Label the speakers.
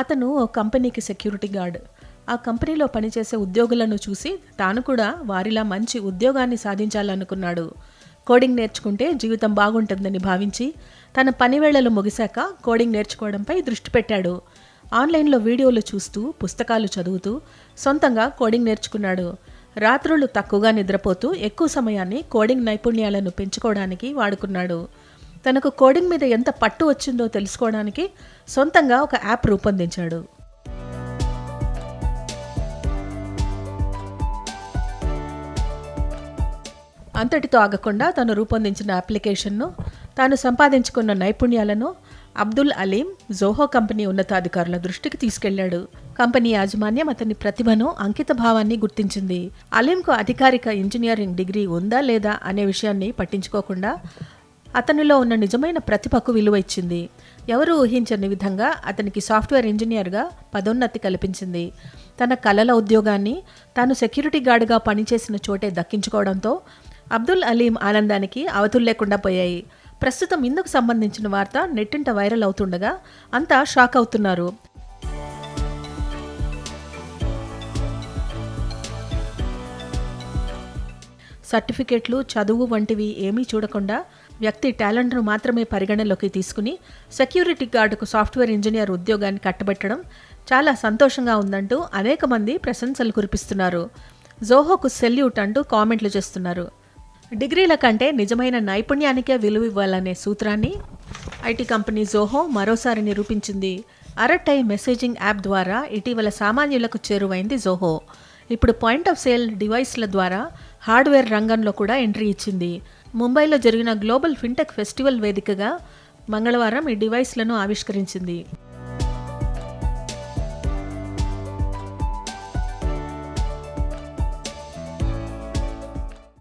Speaker 1: అతను ఓ కంపెనీకి security guard. ఆ కంపెనీలో పనిచేసే ఉద్యోగులను చూసి తాను కూడా వారిలా మంచి ఉద్యోగాన్ని సాధించాలనుకున్నాడు. కోడింగ్ నేర్చుకుంటే జీవితం బాగుంటుందని భావించి తన పని వేళలు ముగిశాక కోడింగ్ నేర్చుకోవడంపై దృష్టి పెట్టాడు. ఆన్లైన్లో వీడియోలు చూస్తూ పుస్తకాలు చదువుతూ సొంతంగా కోడింగ్ నేర్చుకున్నాడు. రాత్రులు తక్కువగా నిద్రపోతూ ఎక్కువ సమయాన్ని కోడింగ్ నైపుణ్యాలను పెంచుకోవడానికి వాడుకున్నాడు. తనకు కోడింగ్ మీద ఎంత పట్టు వచ్చిందో తెలుసుకోవడానికి సొంతంగా ఒక యాప్ రూపొందించాడు. అంతటితో ఆగకుండా తను రూపొందించిన అప్లికేషన్ను తాను సంపాదించుకున్న నైపుణ్యాలను అబ్దుల్ అలీం జోహో కంపెనీ ఉన్నతాధికారుల దృష్టికి తీసుకెళ్ళాడు. కంపెనీ యాజమాన్యం అతని ప్రతిభను అంకిత భావాన్ని గుర్తించింది. అలీంకు అధికారిక ఇంజనీరింగ్ డిగ్రీ ఉందా లేదా అనే విషయాన్ని పట్టించుకోకుండా అతనిలో ఉన్న నిజమైన ప్రతిభకు విలువ ఇచ్చింది. ఎవరు ఊహించని విధంగా అతనికి సాఫ్ట్వేర్ ఇంజనీర్గా పదోన్నతి కల్పించింది. తన కలల ఉద్యోగాన్ని తాను సెక్యూరిటీ గార్డుగా పనిచేసిన చోటే దక్కించుకోవడంతో అబ్దుల్ అలీం ఆనందానికి అవతులు లేకుండా పోయాయి. ప్రస్తుతం ఇందుకు సంబంధించిన వార్త నెట్టింట వైరల్ అవుతుండగా అంతా షాక్ అవుతున్నారు. సర్టిఫికేట్లు చదువు వంటివి ఏమీ చూడకుండా వ్యక్తి టాలెంట్ను మాత్రమే పరిగణలోకి తీసుకుని సెక్యూరిటీ గార్డుకు సాఫ్ట్వేర్ ఇంజనీర్ ఉద్యోగాన్ని కట్టబెట్టడం చాలా సంతోషంగా ఉందంటూ అనేక మంది ప్రశంసలు కురిపిస్తున్నారు. జోహోకు సెల్యూట్ అంటూ కామెంట్లు చేస్తున్నారు. డిగ్రీల కంటే నిజమైన నైపుణ్యానికే విలువ ఇవ్వాలనే సూత్రాన్ని ఐటీ కంపెనీ జోహో మరోసారి నిరూపించింది. అరటై మెసేజింగ్ యాప్ ద్వారా ఇటీవల సామాన్యులకు చేరువైంది జోహో. ఇప్పుడు పాయింట్ ఆఫ్ సేల్ డివైస్ల ద్వారా హార్డ్వేర్ రంగంలో కూడా ఎంట్రీ ఇచ్చింది. ముంబైలో జరిగిన గ్లోబల్ ఫిన్టెక్ ఫెస్టివల్ వేదికగా మంగళవారం ఈ డివైస్లను ఆవిష్కరించింది.